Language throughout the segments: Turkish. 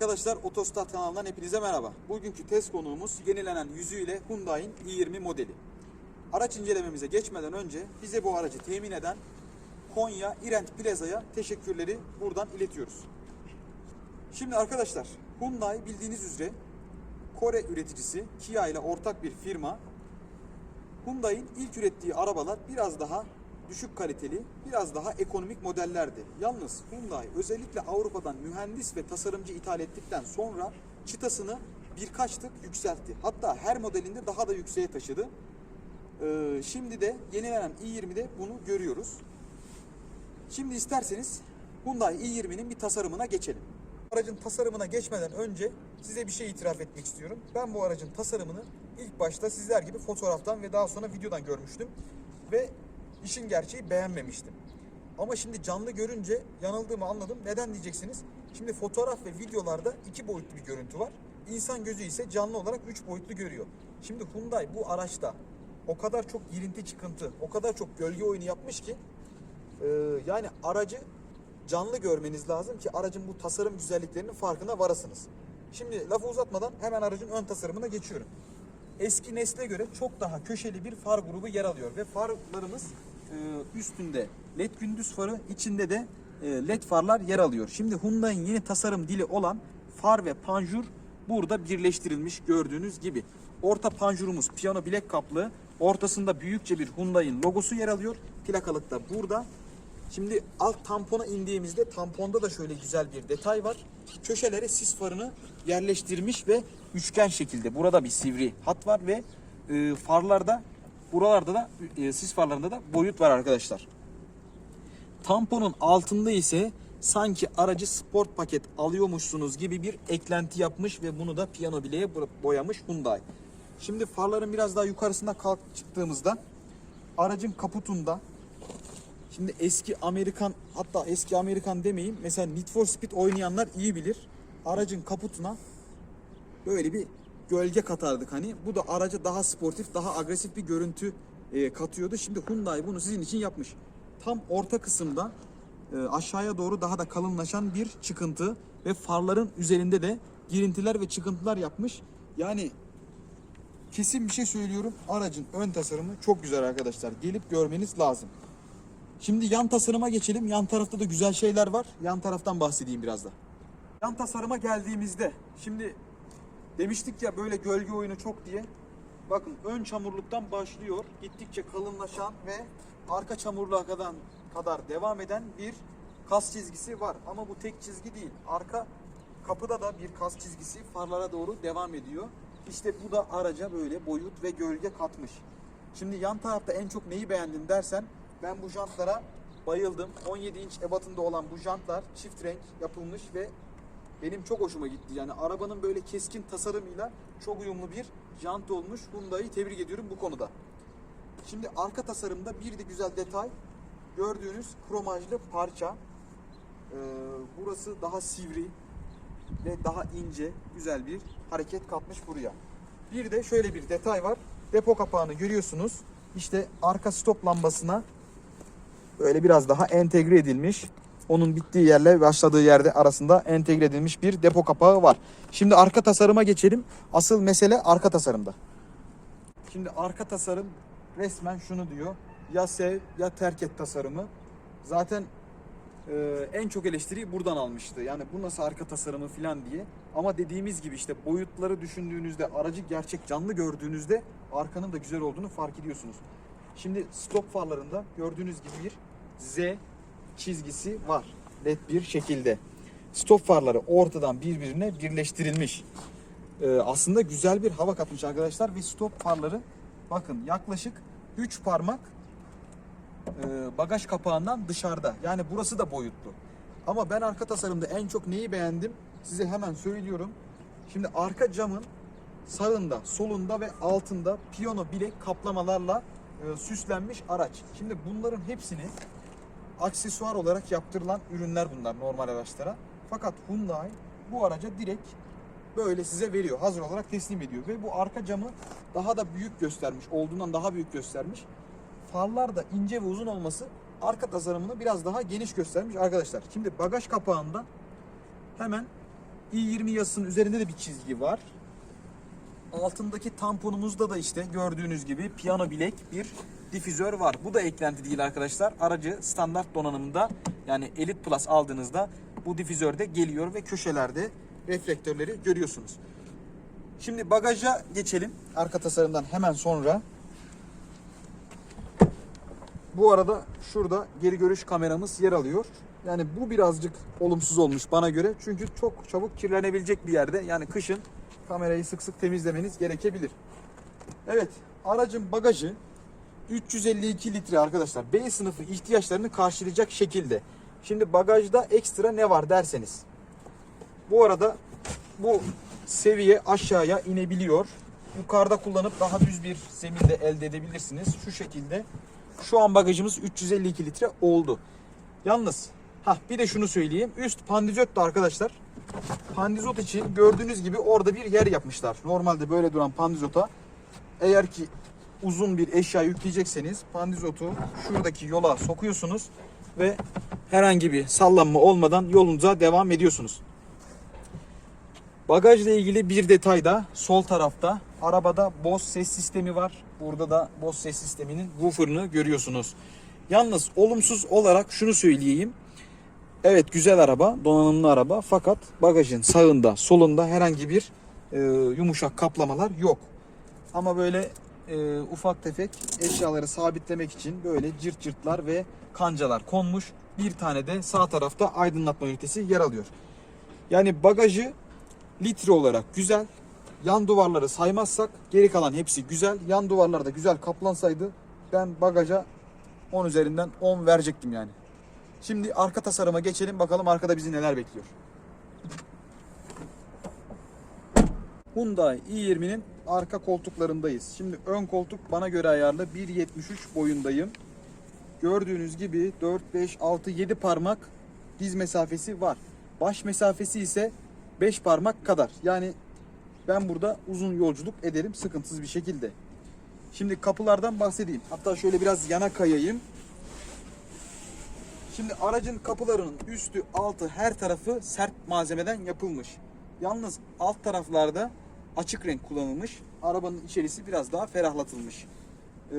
Arkadaşlar Otostat kanalından hepinize merhaba. Bugünkü test konuğumuz yenilenen yüzüyle Hyundai'in i20 modeli. Araç incelememize geçmeden önce bize bu aracı temin eden Konya İrent Plaza'ya teşekkürleri buradan iletiyoruz. Şimdi arkadaşlar Hyundai bildiğiniz üzere Kore üreticisi Kia ile ortak bir firma. Hyundai'in ilk ürettiği arabalar biraz daha düşük kaliteli, biraz daha ekonomik modellerdi. Yalnız Hyundai özellikle Avrupa'dan mühendis ve tasarımcı ithal ettikten sonra çıtasını birkaç tık yükseltti. Hatta her modelinde daha da yükseğe taşıdı. Ee, şimdi de yenilenen i20'de bunu görüyoruz. Şimdi isterseniz Hyundai i20'nin bir tasarımına geçelim. Aracın tasarımına geçmeden önce size bir şey itiraf etmek istiyorum. Ben bu aracın tasarımını ilk başta sizler gibi fotoğraftan ve daha sonra videodan görmüştüm. Ve işin gerçeği beğenmemiştim. Ama şimdi canlı görünce yanıldığımı anladım. Neden diyeceksiniz? Şimdi fotoğraf ve videolarda iki boyutlu bir görüntü var. İnsan gözü ise canlı olarak üç boyutlu görüyor. Şimdi Hyundai bu araçta o kadar çok girinti çıkıntı, o kadar çok gölge oyunu yapmış ki ee, yani aracı canlı görmeniz lazım ki aracın bu tasarım güzelliklerinin farkına varasınız. Şimdi lafı uzatmadan hemen aracın ön tasarımına geçiyorum. Eski nesle göre çok daha köşeli bir far grubu yer alıyor ve farlarımız e, üstünde led gündüz farı, içinde de e, led farlar yer alıyor. Şimdi Hyundai'nin yeni tasarım dili olan far ve panjur burada birleştirilmiş gördüğünüz gibi. Orta panjurumuz piyano bilek kaplı. Ortasında büyükçe bir Hyundai'nin logosu yer alıyor. Plakalık da burada. Şimdi alt tampona indiğimizde tamponda da şöyle güzel bir detay var. Köşelere sis farını yerleştirmiş ve üçgen şekilde. Burada bir sivri hat var ve e, farlarda buralarda da e, sis farlarında da boyut var arkadaşlar. Tamponun altında ise sanki aracı sport paket alıyormuşsunuz gibi bir eklenti yapmış ve bunu da piyano bileğe bo- boyamış Hyundai. Şimdi farların biraz daha yukarısına kalk çıktığımızda aracın kaputunda Şimdi eski Amerikan hatta eski Amerikan demeyeyim mesela Need for Speed oynayanlar iyi bilir. Aracın kaputuna böyle bir gölge katardık hani. Bu da araca daha sportif, daha agresif bir görüntü e, katıyordu. Şimdi Hyundai bunu sizin için yapmış. Tam orta kısımda e, aşağıya doğru daha da kalınlaşan bir çıkıntı ve farların üzerinde de girintiler ve çıkıntılar yapmış. Yani kesin bir şey söylüyorum. Aracın ön tasarımı çok güzel arkadaşlar. Gelip görmeniz lazım. Şimdi yan tasarıma geçelim. Yan tarafta da güzel şeyler var. Yan taraftan bahsedeyim biraz da. Yan tasarıma geldiğimizde şimdi demiştik ya böyle gölge oyunu çok diye. Bakın ön çamurluktan başlıyor. Gittikçe kalınlaşan ve arka çamurluğa kadar, devam eden bir kas çizgisi var. Ama bu tek çizgi değil. Arka kapıda da bir kas çizgisi farlara doğru devam ediyor. İşte bu da araca böyle boyut ve gölge katmış. Şimdi yan tarafta en çok neyi beğendin dersen ben bu jantlara bayıldım. 17 inç ebatında olan bu jantlar çift renk yapılmış ve benim çok hoşuma gitti. Yani arabanın böyle keskin tasarımıyla çok uyumlu bir jant olmuş. Hyundai'yi tebrik ediyorum bu konuda. Şimdi arka tasarımda bir de güzel detay. Gördüğünüz kromajlı parça. Ee, burası daha sivri ve daha ince, güzel bir hareket katmış buraya. Bir de şöyle bir detay var. Depo kapağını görüyorsunuz. İşte arka stop lambasına böyle biraz daha entegre edilmiş. Onun bittiği yerle başladığı yerde arasında entegre edilmiş bir depo kapağı var. Şimdi arka tasarıma geçelim. Asıl mesele arka tasarımda. Şimdi arka tasarım resmen şunu diyor. Ya sev ya terk et tasarımı. Zaten e, en çok eleştiriyi buradan almıştı. Yani bu nasıl arka tasarımı falan diye. Ama dediğimiz gibi işte boyutları düşündüğünüzde, aracı gerçek canlı gördüğünüzde arkanın da güzel olduğunu fark ediyorsunuz. Şimdi stop farlarında gördüğünüz gibi bir Z çizgisi var. Net bir şekilde. Stop farları ortadan birbirine birleştirilmiş. Ee, aslında güzel bir hava katmış arkadaşlar ve stop farları bakın yaklaşık 3 parmak e, bagaj kapağından dışarıda. Yani burası da boyutlu. Ama ben arka tasarımda en çok neyi beğendim? Size hemen söylüyorum. Şimdi arka camın sağında, solunda ve altında piyano bilek kaplamalarla e, süslenmiş araç. Şimdi bunların hepsini aksesuar olarak yaptırılan ürünler bunlar normal araçlara. Fakat Hyundai bu araca direkt böyle size veriyor. Hazır olarak teslim ediyor. Ve bu arka camı daha da büyük göstermiş. Olduğundan daha büyük göstermiş. Farlar da ince ve uzun olması arka tasarımını biraz daha geniş göstermiş arkadaşlar. Şimdi bagaj kapağında hemen i20 yazısının üzerinde de bir çizgi var. Altındaki tamponumuzda da işte gördüğünüz gibi piyano bilek bir difüzör var. Bu da eklenti değil arkadaşlar. Aracı standart donanımında yani Elite Plus aldığınızda bu difüzör de geliyor ve köşelerde reflektörleri görüyorsunuz. Şimdi bagaja geçelim. Arka tasarımdan hemen sonra. Bu arada şurada geri görüş kameramız yer alıyor. Yani bu birazcık olumsuz olmuş bana göre. Çünkü çok çabuk kirlenebilecek bir yerde. Yani kışın kamerayı sık sık temizlemeniz gerekebilir. Evet, aracın bagajı 352 litre arkadaşlar. B sınıfı ihtiyaçlarını karşılayacak şekilde. Şimdi bagajda ekstra ne var derseniz. Bu arada bu seviye aşağıya inebiliyor. Yukarıda kullanıp daha düz bir zeminde elde edebilirsiniz. Şu şekilde. Şu an bagajımız 352 litre oldu. Yalnız ha bir de şunu söyleyeyim. Üst pandizot da arkadaşlar. Pandizot için gördüğünüz gibi orada bir yer yapmışlar. Normalde böyle duran pandizota eğer ki uzun bir eşya yükleyecekseniz pandizotu şuradaki yola sokuyorsunuz ve herhangi bir sallanma olmadan yolunuza devam ediyorsunuz. Bagajla ilgili bir detay da sol tarafta arabada Bose ses sistemi var. Burada da Bose ses sisteminin woofer'ını görüyorsunuz. Yalnız olumsuz olarak şunu söyleyeyim. Evet güzel araba, donanımlı araba fakat bagajın sağında, solunda herhangi bir e, yumuşak kaplamalar yok. Ama böyle e, ufak tefek eşyaları sabitlemek için böyle cırt cırtlar ve kancalar konmuş. Bir tane de sağ tarafta aydınlatma ünitesi yer alıyor. Yani bagajı litre olarak güzel. Yan duvarları saymazsak geri kalan hepsi güzel. Yan duvarlar da güzel kaplansaydı ben bagaja 10 üzerinden 10 verecektim yani. Şimdi arka tasarıma geçelim bakalım arkada bizi neler bekliyor. Hyundai i20'nin arka koltuklarındayız. Şimdi ön koltuk bana göre ayarlı 1.73 boyundayım. Gördüğünüz gibi 4, 5, 6, 7 parmak diz mesafesi var. Baş mesafesi ise 5 parmak kadar. Yani ben burada uzun yolculuk ederim sıkıntısız bir şekilde. Şimdi kapılardan bahsedeyim. Hatta şöyle biraz yana kayayım. Şimdi aracın kapılarının üstü, altı, her tarafı sert malzemeden yapılmış. Yalnız alt taraflarda açık renk kullanılmış. Arabanın içerisi biraz daha ferahlatılmış. Ee,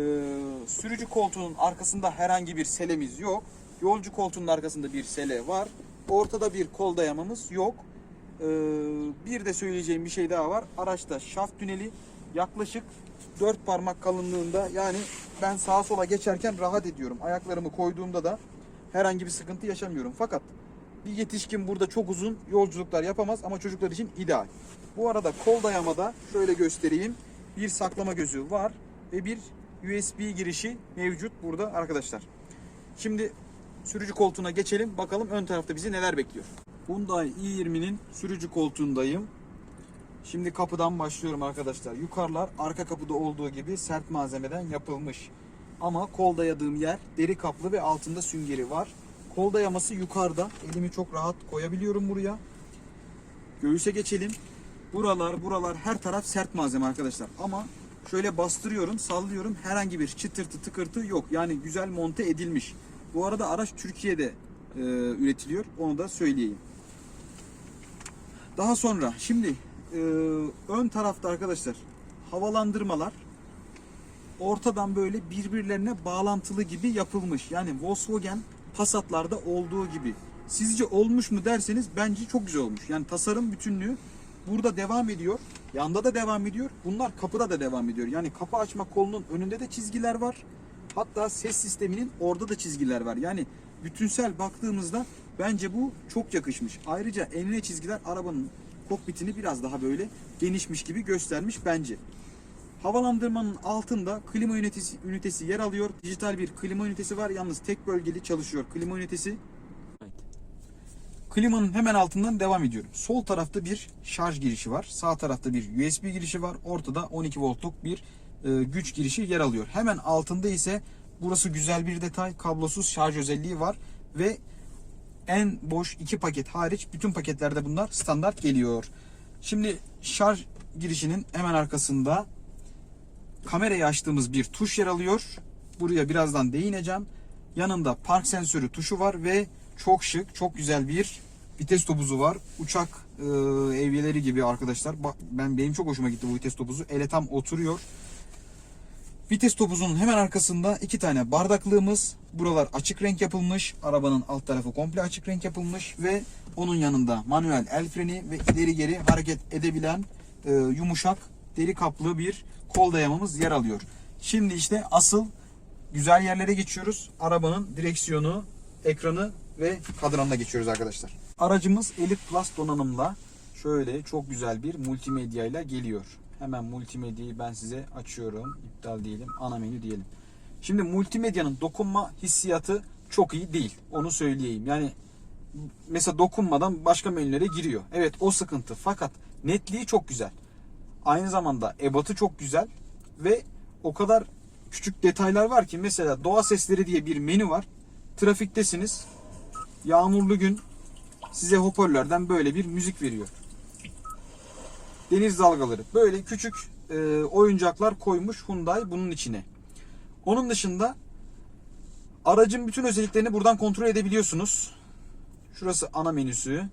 sürücü koltuğunun arkasında herhangi bir selemiz yok. Yolcu koltuğunun arkasında bir sele var. Ortada bir kol dayamamız yok. Ee, bir de söyleyeceğim bir şey daha var. Araçta şaft tüneli yaklaşık 4 parmak kalınlığında. Yani ben sağa sola geçerken rahat ediyorum. Ayaklarımı koyduğumda da herhangi bir sıkıntı yaşamıyorum. Fakat bir yetişkin burada çok uzun yolculuklar yapamaz ama çocuklar için ideal. Bu arada kol dayamada şöyle göstereyim. Bir saklama gözü var ve bir USB girişi mevcut burada arkadaşlar. Şimdi sürücü koltuğuna geçelim. Bakalım ön tarafta bizi neler bekliyor. Hyundai i20'nin sürücü koltuğundayım. Şimdi kapıdan başlıyorum arkadaşlar. Yukarılar arka kapıda olduğu gibi sert malzemeden yapılmış. Ama kol dayadığım yer deri kaplı ve altında süngeri var. Kol dayaması yukarıda. Elimi çok rahat koyabiliyorum buraya. Göğüse geçelim. Buralar, buralar her taraf sert malzeme arkadaşlar. Ama şöyle bastırıyorum, sallıyorum. Herhangi bir çıtırtı, tıkırtı yok. Yani güzel monte edilmiş. Bu arada araç Türkiye'de e, üretiliyor. Onu da söyleyeyim. Daha sonra şimdi e, ön tarafta arkadaşlar havalandırmalar ortadan böyle birbirlerine bağlantılı gibi yapılmış. Yani Volkswagen Passat'larda olduğu gibi. Sizce olmuş mu derseniz bence çok güzel olmuş. Yani tasarım bütünlüğü burada devam ediyor. Yanda da devam ediyor. Bunlar kapıda da devam ediyor. Yani kapı açma kolunun önünde de çizgiler var. Hatta ses sisteminin orada da çizgiler var. Yani bütünsel baktığımızda bence bu çok yakışmış. Ayrıca enine çizgiler arabanın kokpitini biraz daha böyle genişmiş gibi göstermiş bence. Havalandırmanın altında klima ünitesi, ünitesi yer alıyor. Dijital bir klima ünitesi var. Yalnız tek bölgeli çalışıyor klima ünitesi. Klimanın hemen altından devam ediyorum. Sol tarafta bir şarj girişi var. Sağ tarafta bir USB girişi var. Ortada 12 voltluk bir e, güç girişi yer alıyor. Hemen altında ise burası güzel bir detay. Kablosuz şarj özelliği var ve en boş iki paket hariç bütün paketlerde bunlar standart geliyor. Şimdi şarj girişinin hemen arkasında kamerayı açtığımız bir tuş yer alıyor. Buraya birazdan değineceğim. Yanında park sensörü tuşu var ve çok şık, çok güzel bir vites topuzu var. Uçak e, evyeleri gibi arkadaşlar. Bak, ben benim çok hoşuma gitti bu vites topuzu. Ele tam oturuyor. Vites topuzunun hemen arkasında iki tane bardaklığımız. Buralar açık renk yapılmış. Arabanın alt tarafı komple açık renk yapılmış ve onun yanında manuel el freni ve ileri geri hareket edebilen e, yumuşak deri kaplı bir kol dayamamız yer alıyor. Şimdi işte asıl güzel yerlere geçiyoruz. Arabanın direksiyonu, ekranı ve kadranına geçiyoruz arkadaşlar. Aracımız Elite Plus donanımla şöyle çok güzel bir multimedya ile geliyor. Hemen multimedyayı ben size açıyorum. İptal diyelim. Ana menü diyelim. Şimdi multimedyanın dokunma hissiyatı çok iyi değil. Onu söyleyeyim. Yani mesela dokunmadan başka menülere giriyor. Evet o sıkıntı. Fakat netliği çok güzel. Aynı zamanda ebatı çok güzel ve o kadar küçük detaylar var ki mesela doğa sesleri diye bir menü var. Trafiktesiniz. Yağmurlu gün size hoparlörden böyle bir müzik veriyor. Deniz dalgaları. Böyle küçük e, oyuncaklar koymuş Hyundai bunun içine. Onun dışında aracın bütün özelliklerini buradan kontrol edebiliyorsunuz. Şurası ana menüsü.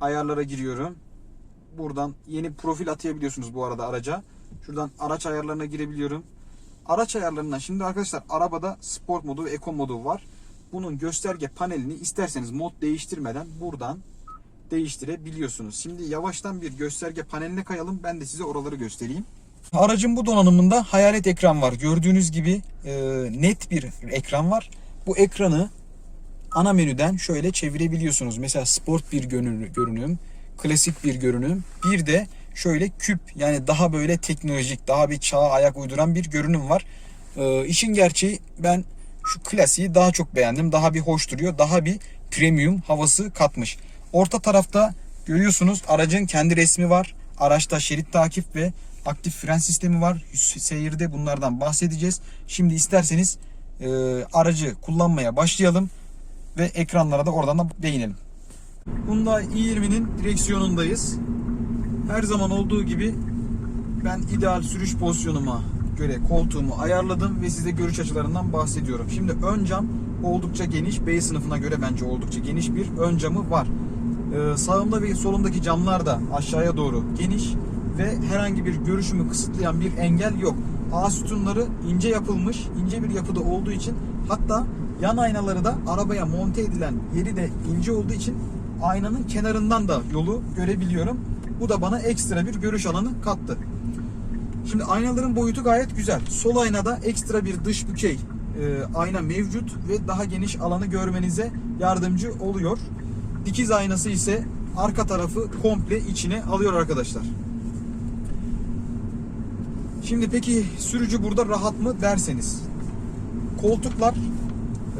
Ayarlara giriyorum. Buradan yeni profil atayabiliyorsunuz bu arada araca. Şuradan araç ayarlarına girebiliyorum. Araç ayarlarından şimdi arkadaşlar arabada sport modu ve eco modu var. Bunun gösterge panelini isterseniz mod değiştirmeden buradan değiştirebiliyorsunuz. Şimdi yavaştan bir gösterge paneline kayalım. Ben de size oraları göstereyim. Aracın bu donanımında hayalet ekran var. Gördüğünüz gibi e, net bir ekran var. Bu ekranı ana menüden şöyle çevirebiliyorsunuz. Mesela sport bir görünüm, klasik bir görünüm. Bir de şöyle küp yani daha böyle teknolojik, daha bir çağa ayak uyduran bir görünüm var. E, işin gerçeği ben şu klasiği daha çok beğendim. Daha bir hoş duruyor. Daha bir premium havası katmış. Orta tarafta görüyorsunuz aracın kendi resmi var. Araçta şerit takip ve aktif fren sistemi var. Seyirde bunlardan bahsedeceğiz. Şimdi isterseniz e, aracı kullanmaya başlayalım ve ekranlara da oradan da değinelim. Hyundai i20'nin direksiyonundayız. Her zaman olduğu gibi ben ideal sürüş pozisyonuma göre koltuğumu ayarladım ve size görüş açılarından bahsediyorum. Şimdi ön cam oldukça geniş. B sınıfına göre bence oldukça geniş bir ön camı var. Ee, sağımda ve solumdaki camlar da aşağıya doğru geniş ve herhangi bir görüşümü kısıtlayan bir engel yok. A sütunları ince yapılmış, ince bir yapıda olduğu için hatta yan aynaları da arabaya monte edilen yeri de ince olduğu için aynanın kenarından da yolu görebiliyorum. Bu da bana ekstra bir görüş alanı kattı. Şimdi aynaların boyutu gayet güzel. Sol aynada ekstra bir dış bükey e, ayna mevcut ve daha geniş alanı görmenize yardımcı oluyor. Dikiz aynası ise arka tarafı komple içine alıyor arkadaşlar. Şimdi peki sürücü burada rahat mı derseniz. Koltuklar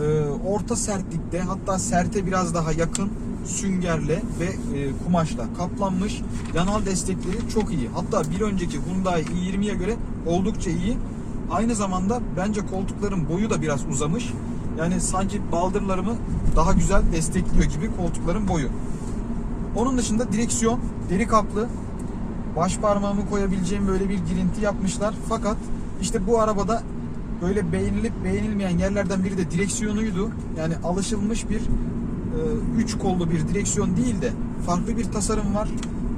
e, orta sertlikte hatta serte biraz daha yakın süngerle ve e, kumaşla kaplanmış. Yanal destekleri çok iyi. Hatta bir önceki Hyundai i20'ye göre oldukça iyi. Aynı zamanda bence koltukların boyu da biraz uzamış. Yani sanki baldırlarımı daha güzel destekliyor gibi koltukların boyu. Onun dışında direksiyon deri kaplı. Baş parmağımı koyabileceğim böyle bir girinti yapmışlar. Fakat işte bu arabada böyle beğenilip beğenilmeyen yerlerden biri de direksiyonuydu. Yani alışılmış bir 3 kollu bir direksiyon değil de farklı bir tasarım var.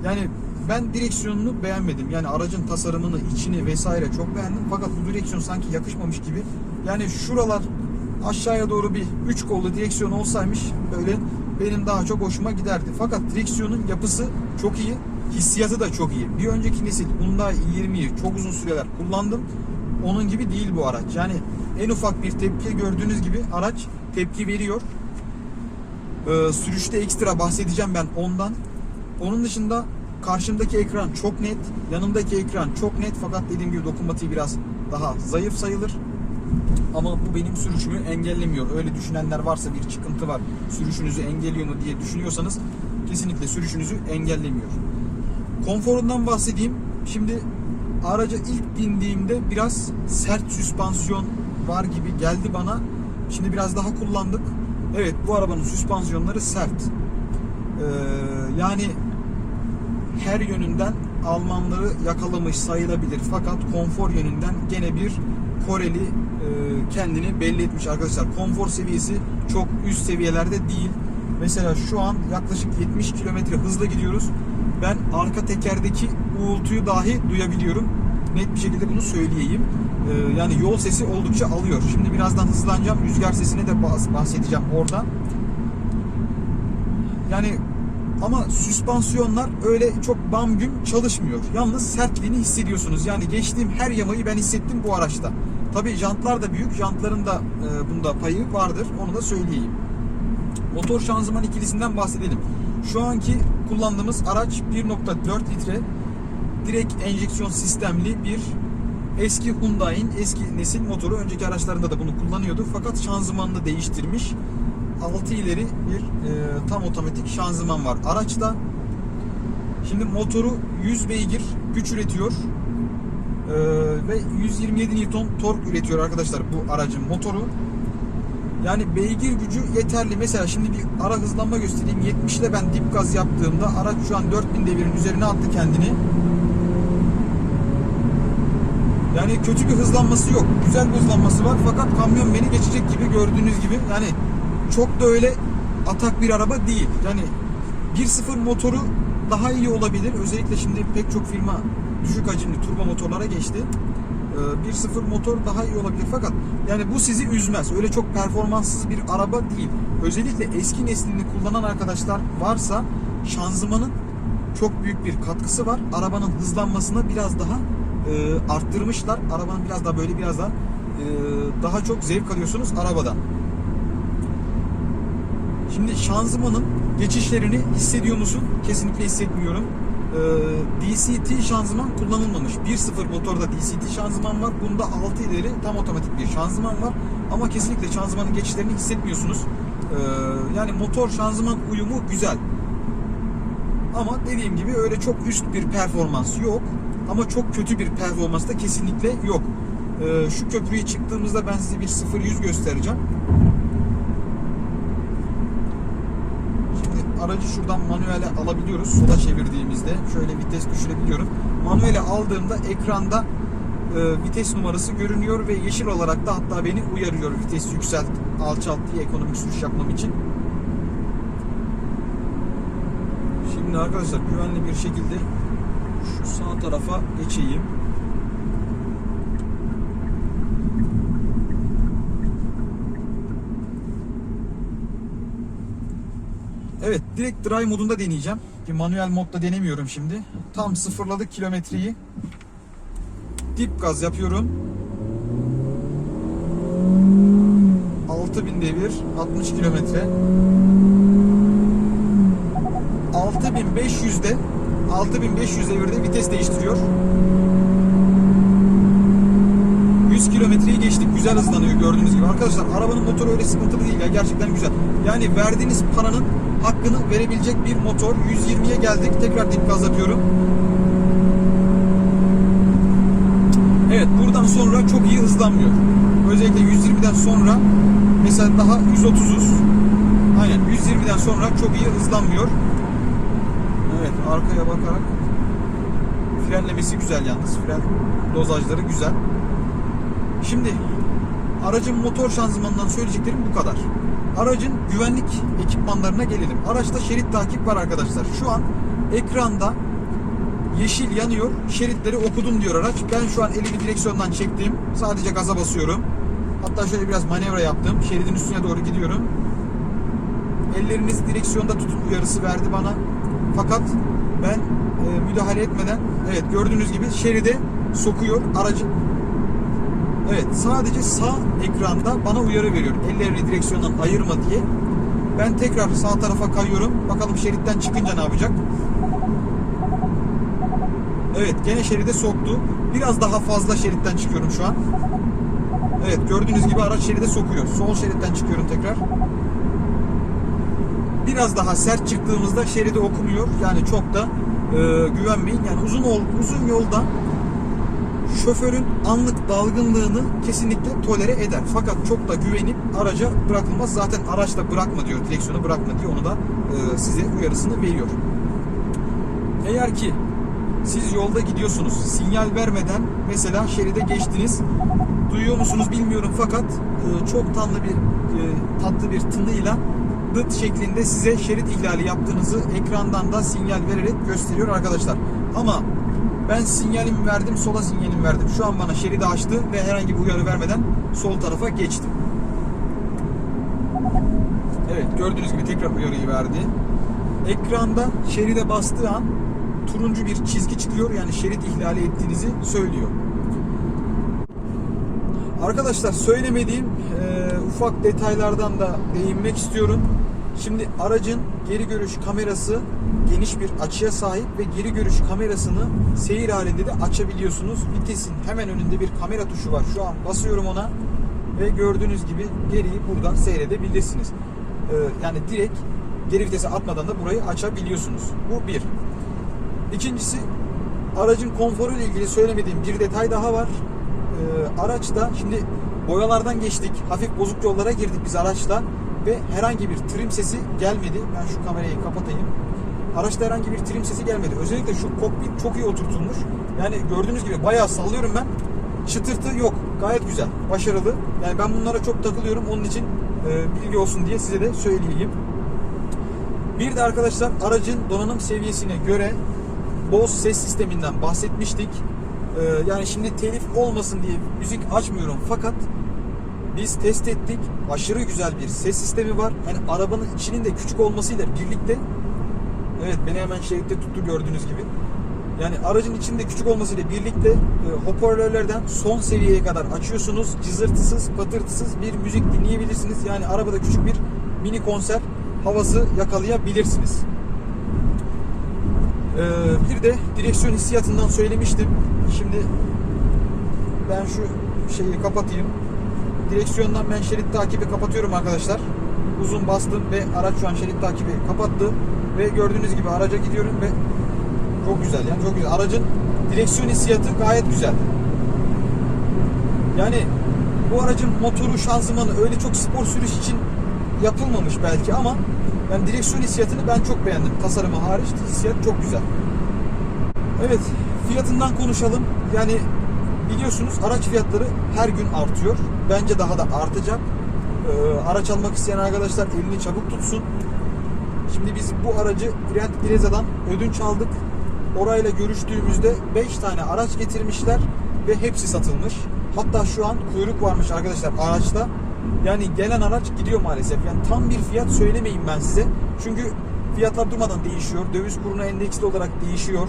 Yani ben direksiyonunu beğenmedim. Yani aracın tasarımını, içini vesaire çok beğendim. Fakat bu direksiyon sanki yakışmamış gibi. Yani şuralar aşağıya doğru bir 3 kollu direksiyon olsaymış böyle benim daha çok hoşuma giderdi. Fakat direksiyonun yapısı çok iyi. Hissiyatı da çok iyi. Bir önceki nesil Hyundai i20'yi çok uzun süreler kullandım. Onun gibi değil bu araç. Yani en ufak bir tepki gördüğünüz gibi araç tepki veriyor. Ee, sürüşte ekstra bahsedeceğim ben ondan. Onun dışında karşımdaki ekran çok net, yanımdaki ekran çok net fakat dediğim gibi dokunmatiği biraz daha zayıf sayılır. Ama bu benim sürüşümü engellemiyor. Öyle düşünenler varsa bir çıkıntı var, sürüşünüzü engelliyor mu diye düşünüyorsanız kesinlikle sürüşünüzü engellemiyor. Konforundan bahsedeyim. Şimdi araca ilk bindiğimde biraz sert süspansiyon var gibi geldi bana. Şimdi biraz daha kullandık. Evet bu arabanın süspansiyonları sert. Ee, yani her yönünden Almanları yakalamış sayılabilir. Fakat konfor yönünden gene bir Koreli e, kendini belli etmiş arkadaşlar. Konfor seviyesi çok üst seviyelerde değil. Mesela şu an yaklaşık 70 kilometre hızla gidiyoruz. Ben arka tekerdeki uğultuyu dahi duyabiliyorum. Net bir şekilde bunu söyleyeyim. Ee, yani yol sesi oldukça alıyor. Şimdi birazdan hızlanacağım. Rüzgar sesine de bahs- bahsedeceğim orada. Yani ama süspansiyonlar öyle çok bam güm çalışmıyor. Yalnız sertliğini hissediyorsunuz. Yani geçtiğim her yamayı ben hissettim bu araçta. Tabii jantlar da büyük. Jantların da e, bunda payı vardır. Onu da söyleyeyim. Motor şanzıman ikilisinden bahsedelim. Şu anki kullandığımız araç 1.4 litre direkt enjeksiyon sistemli bir eski Hyundai'in eski nesil motoru. Önceki araçlarında da bunu kullanıyordu. Fakat şanzımanını değiştirmiş. 6 ileri bir e, tam otomatik şanzıman var araçta. Şimdi motoru 100 beygir güç üretiyor. E, ve 127 Newton tork üretiyor arkadaşlar bu aracın motoru. Yani beygir gücü yeterli. Mesela şimdi bir ara hızlanma göstereyim. 70 ile ben dip gaz yaptığımda araç şu an 4000 devirin üzerine attı kendini. Yani kötü bir hızlanması yok. Güzel bir hızlanması var. Fakat kamyon beni geçecek gibi gördüğünüz gibi. Yani çok da öyle atak bir araba değil. Yani 1.0 motoru daha iyi olabilir. Özellikle şimdi pek çok firma düşük hacimli turbo motorlara geçti. Ee, 1.0 motor daha iyi olabilir fakat yani bu sizi üzmez. Öyle çok performanssız bir araba değil. Özellikle eski neslini kullanan arkadaşlar varsa şanzımanın çok büyük bir katkısı var. Arabanın hızlanmasına biraz daha e, arttırmışlar. Arabanın biraz daha böyle biraz daha e, daha çok zevk alıyorsunuz arabadan. Şimdi şanzımanın geçişlerini hissediyor musun? Kesinlikle hissetmiyorum. Ee, DCT şanzıman kullanılmamış. 1.0 motorda DCT şanzıman var. Bunda 6 ileri tam otomatik bir şanzıman var. Ama kesinlikle şanzımanın geçişlerini hissetmiyorsunuz. Ee, yani motor şanzıman uyumu güzel. Ama dediğim gibi öyle çok üst bir performans yok. Ama çok kötü bir performans da kesinlikle yok. Ee, şu köprüye çıktığımızda ben size bir 0-100 göstereceğim. Şimdi aracı şuradan manuele alabiliyoruz. Sola çevirdiğimizde şöyle vites düşürebiliyorum. Manuele aldığımda ekranda e, vites numarası görünüyor ve yeşil olarak da hatta beni uyarıyor vites yükselt, alçalt diye ekonomik sürüş yapmam için. Şimdi arkadaşlar güvenli bir şekilde şu sağ tarafa geçeyim. Evet, direkt drive modunda deneyeceğim. Ki manuel modda denemiyorum şimdi. Tam sıfırladık kilometreyi. Dip gaz yapıyorum. 6000 devir, 60 kilometre. 6500'de 6500 devirde vites değiştiriyor. 100 kilometreyi geçtik. Güzel hızlanıyor gördüğünüz gibi. Arkadaşlar arabanın motoru öyle sıkıntılı değil ya. Gerçekten güzel. Yani verdiğiniz paranın hakkını verebilecek bir motor. 120'ye geldik. Tekrar dip gaz yapıyorum. Evet buradan sonra çok iyi hızlanmıyor. Özellikle 120'den sonra mesela daha 130'uz. Aynen 120'den sonra çok iyi hızlanmıyor. Arkaya bakarak frenlemesi güzel yalnız. Fren dozajları güzel. Şimdi aracın motor şanzımanından söyleyeceklerim bu kadar. Aracın güvenlik ekipmanlarına gelelim. Araçta şerit takip var arkadaşlar. Şu an ekranda yeşil yanıyor. Şeritleri okudum diyor araç. Ben şu an elimi direksiyondan çektim. Sadece gaza basıyorum. Hatta şöyle biraz manevra yaptım. Şeridin üstüne doğru gidiyorum. Ellerinizi direksiyonda tutun uyarısı verdi bana. Fakat ben e, müdahale etmeden evet gördüğünüz gibi şeride sokuyor aracı. Evet sadece sağ ekranda bana uyarı veriyor. Ellerini direksiyondan ayırma diye. Ben tekrar sağ tarafa kayıyorum. Bakalım şeritten çıkınca ne yapacak? Evet gene şeride soktu. Biraz daha fazla şeritten çıkıyorum şu an. Evet gördüğünüz gibi araç şeride sokuyor. Sol şeritten çıkıyorum tekrar. Biraz daha sert çıktığımızda şeridi okumuyor. Yani çok da e, güvenmeyin. Yani uzun ol, uzun yolda şoförün anlık dalgınlığını kesinlikle tolere eder. Fakat çok da güvenip araca bırakılmaz. Zaten araçta bırakma diyor, direksiyonu bırakma diye onu da e, size uyarısını veriyor. Eğer ki siz yolda gidiyorsunuz, sinyal vermeden mesela şeride geçtiniz, duyuyor musunuz bilmiyorum fakat e, çok tatlı bir e, tatlı bir tınıyla dıt şeklinde size şerit ihlali yaptığınızı ekrandan da sinyal vererek gösteriyor arkadaşlar. Ama ben sinyalimi verdim, sola sinyalimi verdim. Şu an bana şeridi açtı ve herhangi bir uyarı vermeden sol tarafa geçtim. Evet gördüğünüz gibi tekrar uyarıyı verdi. Ekranda şeride bastığı an turuncu bir çizgi çıkıyor. Yani şerit ihlali ettiğinizi söylüyor. Arkadaşlar söylemediğim e, ufak detaylardan da değinmek istiyorum. Şimdi aracın geri görüş kamerası geniş bir açıya sahip ve geri görüş kamerasını seyir halinde de açabiliyorsunuz. Vitesin hemen önünde bir kamera tuşu var. Şu an basıyorum ona ve gördüğünüz gibi geriyi buradan seyredebilirsiniz. E, yani direkt geri vitese atmadan da burayı açabiliyorsunuz. Bu bir. İkincisi aracın konforu ile ilgili söylemediğim bir detay daha var. Ee, araçta şimdi boyalardan geçtik. Hafif bozuk yollara girdik biz araçla ve herhangi bir trim sesi gelmedi. Ben şu kamerayı kapatayım. Araçta herhangi bir trim sesi gelmedi. Özellikle şu kokpit çok iyi oturtulmuş. Yani gördüğünüz gibi bayağı sallıyorum ben. Çıtırtı yok. Gayet güzel. Başarılı. Yani ben bunlara çok takılıyorum. Onun için e, bilgi olsun diye size de söyleyeyim. Bir de arkadaşlar aracın donanım seviyesine göre Bose ses sisteminden bahsetmiştik. Ee, yani şimdi telif olmasın diye müzik açmıyorum fakat biz test ettik. Aşırı güzel bir ses sistemi var. Yani arabanın içinin de küçük olmasıyla birlikte evet beni hemen şeritte tuttu gördüğünüz gibi. Yani aracın içinde küçük olmasıyla birlikte e, hoparlörlerden son seviyeye kadar açıyorsunuz. Cızırtısız, patırtısız bir müzik dinleyebilirsiniz. Yani arabada küçük bir mini konser havası yakalayabilirsiniz. Ee, bir de direksiyon hissiyatından söylemiştim. Şimdi ben şu şeyi kapatayım. Direksiyondan ben şerit takibi kapatıyorum arkadaşlar. Uzun bastım ve araç şu an şerit takibi kapattı. Ve gördüğünüz gibi araca gidiyorum ve çok güzel yani çok güzel. Aracın direksiyon hissiyatı gayet güzel. Yani bu aracın motoru, şanzımanı öyle çok spor sürüş için yapılmamış belki ama ben direksiyon hissiyatını ben çok beğendim. Tasarımı hariç hissiyat çok güzel. Evet, fiyatından konuşalım. Yani biliyorsunuz araç fiyatları her gün artıyor. Bence daha da artacak. Ee, araç almak isteyen arkadaşlar elini çabuk tutsun. Şimdi biz bu aracı Grant Plaza'dan ödünç aldık. Orayla görüştüğümüzde 5 tane araç getirmişler ve hepsi satılmış. Hatta şu an kuyruk varmış arkadaşlar araçta. Yani gelen araç gidiyor maalesef. Yani tam bir fiyat söylemeyeyim ben size. Çünkü fiyatlar durmadan değişiyor. Döviz kuruna endeksli olarak değişiyor.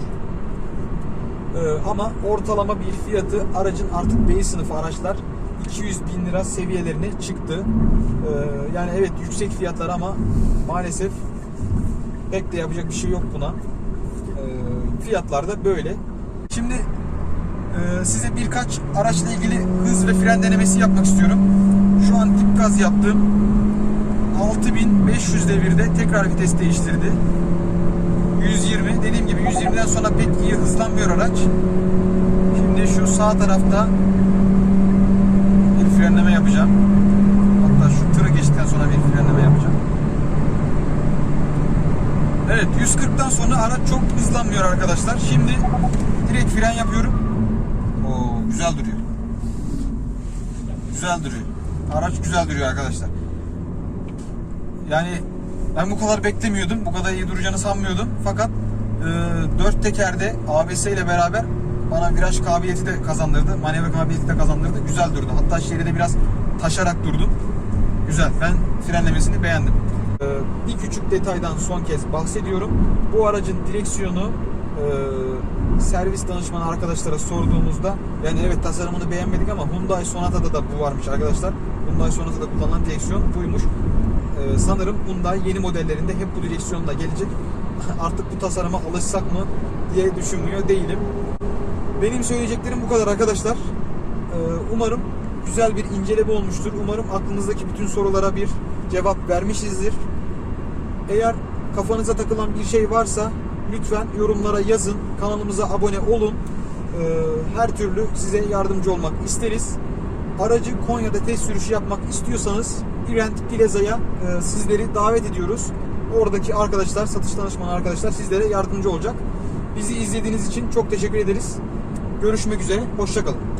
Ee, ama ortalama bir fiyatı aracın artık B sınıfı araçlar 200 bin lira seviyelerine çıktı. Ee, yani evet yüksek fiyatlar ama maalesef pek de yapacak bir şey yok buna. Ee, fiyatlar da böyle. Şimdi e, size birkaç araçla ilgili hız ve fren denemesi yapmak istiyorum. Şu an dip gaz yaptım. 6500 devirde tekrar vites değiştirdi. 120 dediğim gibi 120'den sonra pek iyi hızlanmıyor araç. Şimdi şu sağ tarafta bir frenleme yapacağım. Hatta şu tırı geçtikten sonra bir frenleme yapacağım. Evet 140'tan sonra araç çok hızlanmıyor arkadaşlar. Şimdi direkt fren yapıyorum. Oo güzel duruyor. Güzel duruyor. Araç güzel duruyor arkadaşlar. Yani ben bu kadar beklemiyordum. Bu kadar iyi duracağını sanmıyordum. Fakat dört tekerde ABS ile beraber bana viraj kabiliyeti de kazandırdı. Manevra kabiliyeti de kazandırdı. Güzel durdu. Hatta şeride biraz taşarak durdum. Güzel. Ben frenlemesini beğendim. E, bir küçük detaydan son kez bahsediyorum. Bu aracın direksiyonu e, servis danışmanı arkadaşlara sorduğumuzda yani evet tasarımını beğenmedik ama Hyundai Sonata'da da bu varmış arkadaşlar. Hyundai Sonata'da kullanılan direksiyon buymuş. Ee, sanırım Hyundai yeni modellerinde hep bu direksiyonla gelecek. Artık bu tasarıma alışsak mı diye düşünmüyor değilim. Benim söyleyeceklerim bu kadar arkadaşlar. Ee, umarım güzel bir inceleme olmuştur. Umarım aklınızdaki bütün sorulara bir cevap vermişizdir. Eğer kafanıza takılan bir şey varsa lütfen yorumlara yazın. Kanalımıza abone olun. Ee, her türlü size yardımcı olmak isteriz. Aracı Konya'da test sürüşü yapmak istiyorsanız Event Plaza'ya e, sizleri davet ediyoruz. Oradaki arkadaşlar, satış danışmanı arkadaşlar sizlere yardımcı olacak. Bizi izlediğiniz için çok teşekkür ederiz. Görüşmek üzere, hoşçakalın.